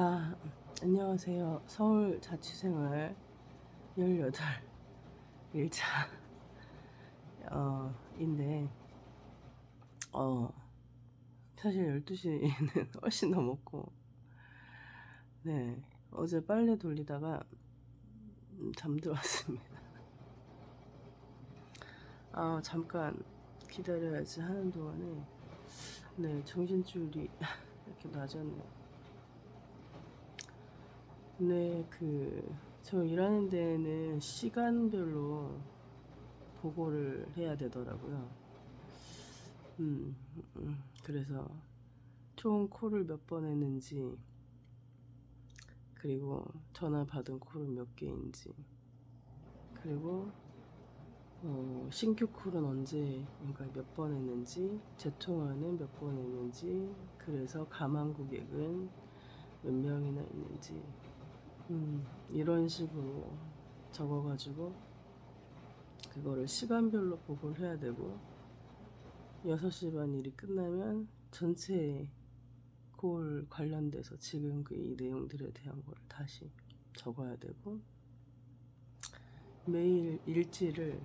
아, 안녕하세요. 서울 자취생활 18 1차 어, 인데 어, 사실 12시는 훨씬 넘었고 네, 어제 빨래 돌리다가 음, 잠들었습니다. 아, 잠깐 기다려야지 하는 동안에 네, 정신줄이 이렇게 낮았네요. 네, 그, 저 일하는 데는 시간별로 보고를 해야 되더라고요. 음, 음, 그래서 총 콜을 몇 번 했는지, 그리고 전화 받은 콜은 몇 개인지, 그리고 어, 신규 콜은 언제, 그러니까 몇 번 했는지, 재통화는 몇 번 했는지, 그래서 가망 고객은 몇 명이나 있는지, 음, 이런 식으로 적어가지고 그거를 시간별로 보고를 해야 되고 6시 반 일이 끝나면 전체 콜 관련돼서 지금 그 이 내용들에 대한 걸 다시 적어야 되고 매일 일지를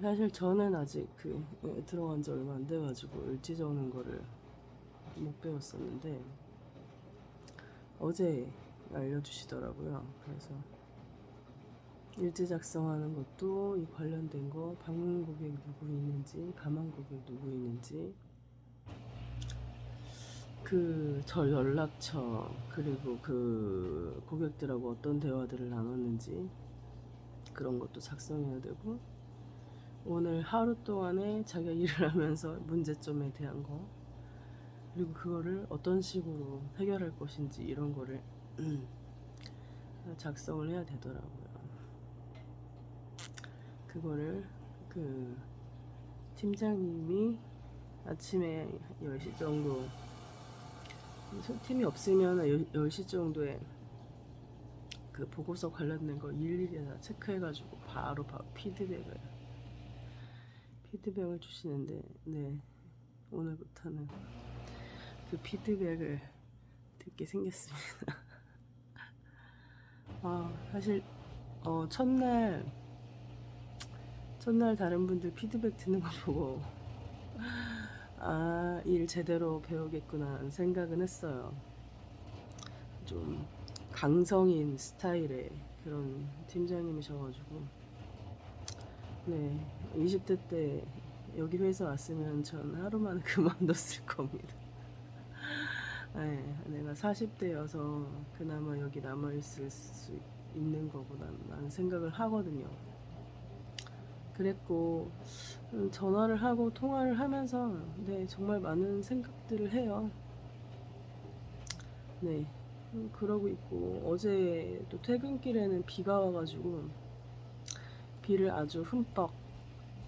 사실 저는 아직 그 예, 들어간 지 얼마 안 돼가지고 일지 적는 거를 못 배웠었는데 어제 알려주시더라고요. 그래서 일지 작성하는 것도 이 관련된 거 방문 고객 누구 있는지 가만 고객 누구 있는지 그 저 연락처 그리고 그 고객들하고 어떤 대화들을 나눴는지 그런 것도 작성해야 되고 오늘 하루 동안에 자기가 일을 하면서 문제점에 대한 거 그리고 그거를 어떤 식으로 해결할 것인지 이런 거를 음, 작성을 해야 되더라고요. 그거를 그 팀장님이 아침에 10시 정도 팀이 없으면 10시 정도에 그 보고서 관련된 거 일일이 다 체크해가지고 바로 바로 피드백을 피드백을 주시는데 네 오늘부터는 그 피드백을 듣게 생겼습니다. 아, 사실 어, 첫날 첫날 다른 분들 피드백 듣는 거 보고 아, 일 제대로 배우겠구나 생각은 했어요. 좀 강성인 스타일의 그런 팀장님이셔가지고 네, 20대 때 여기 회사 왔으면 전 하루 만에 그만뒀을 겁니다. 네, 내가 40대여서 그나마 여기 남아있을 수 있는 거구나 라는 생각을 하거든요. 그랬고 음, 전화를 하고 통화를 하면서 네 정말 많은 생각들을 해요. 네 음, 그러고 있고 어제 또 퇴근길에는 비가 와가지고 비를 아주 흠뻑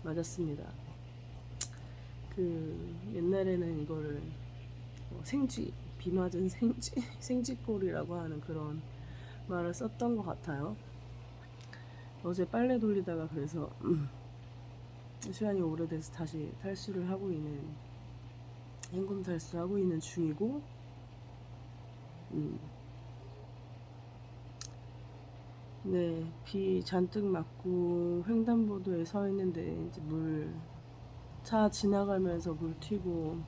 맞았습니다. 그 옛날에는 이거를 어, 생쥐 비 맞은 생쥐 생쥐골이라고 하는 그런 말을 썼던 것 같아요. 어제 빨래 돌리다가 그래서 음, 시간이 오래돼서 다시 탈수를 하고 있는 현금 탈수하고 있는 중이고 음. 네, 비 잔뜩 맞고 횡단보도에 서 있는데 이제 물 차 지나가면서 물 튀고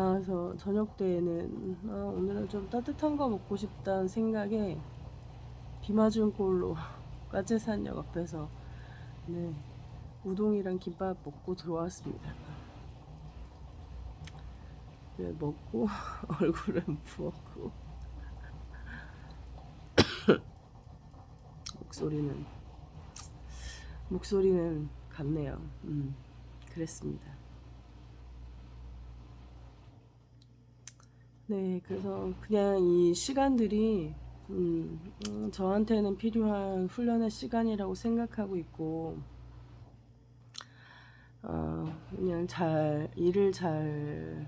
아, 그래서 저녁 때에는 아, 오늘은 좀 따뜻한 거 먹고 싶다는 생각에 비 맞은 꼴로 까제산역 앞에서 네, 우동이랑 김밥 먹고 들어왔습니다. 네, 먹고 얼굴은 부었고 목소리는 목소리는 같네요. 음, 그랬습니다. 네, 그래서 그냥 이 시간들이 음, 음, 저한테는 필요한 훈련의 시간이라고 생각하고 있고, 어, 그냥 잘, 일을 잘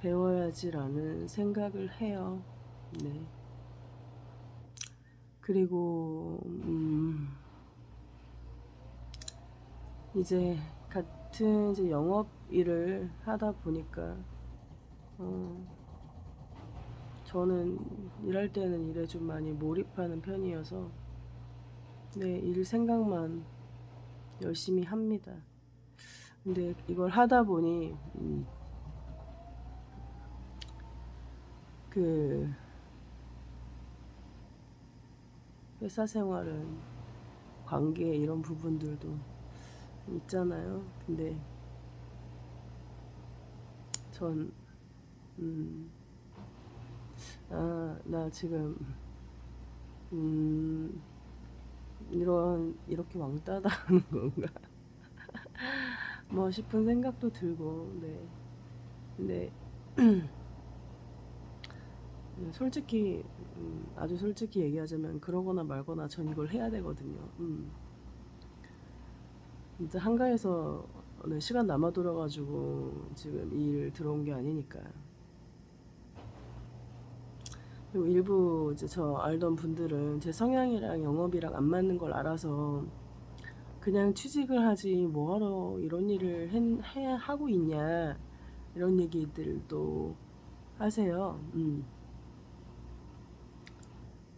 배워야지라는 생각을 해요. 네. 그리고, 음, 이제 같은 이제 영업 일을 하다 보니까 어, 저는 일할 때는 일에 좀 많이 몰입하는 편이어서 네, 일 생각만 열심히 합니다. 근데 이걸 하다 보니 음, 그 회사 생활은 관계 이런 부분들도 있잖아요. 근데 전 음, 아, 나 지금 음, 이런 이렇게 왕따다 하는 건가? 뭐 싶은 생각도 들고, 네. 근데 솔직히 음, 아주 솔직히 얘기하자면 그러거나 말거나 전 이걸 해야 되거든요. 음. 진짜 한가해서 네, 시간 남아 돌아가지고 지금 이일 들어온 게 아니니까. 그리고 일부 이제 저 알던 분들은 제 성향이랑 영업이랑 안 맞는 걸 알아서 그냥 취직을 하지 뭐하러 이런 일을 해, 해 하고 있냐 이런 얘기들도 하세요. 음.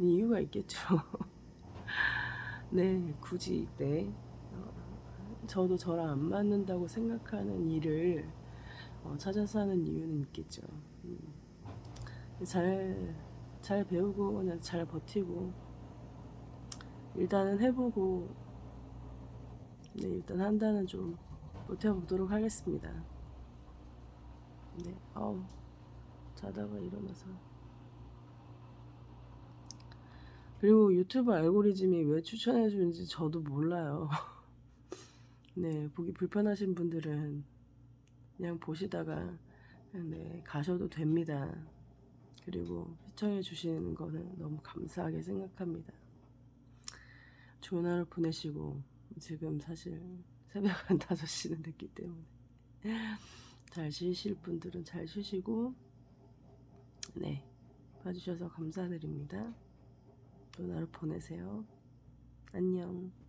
이유가 있겠죠. 네, 굳이 네. 어, 저도 저랑 안 맞는다고 생각하는 일을 어, 찾아서 하는 이유는 있겠죠. 음. 잘, 잘 배우고 그냥 잘 버티고 일단은 해보고 네, 일단 한다는 좀 버텨보도록 하겠습니다. 네, 아우 자다가 일어나서 그리고 유튜브 알고리즘이 왜 추천해 주는지 저도 몰라요. 네, 보기 불편하신 분들은 그냥 보시다가 네, 가셔도 됩니다. 그리고 시청해 주시는 거는 너무 감사하게 생각합니다. 좋은 하루 보내시고 지금 사실 새벽 한 5시는 됐기 때문에 잘 쉬실 분들은 잘 쉬시고 네 봐주셔서 감사드립니다. 좋은 하루 보내세요. 안녕.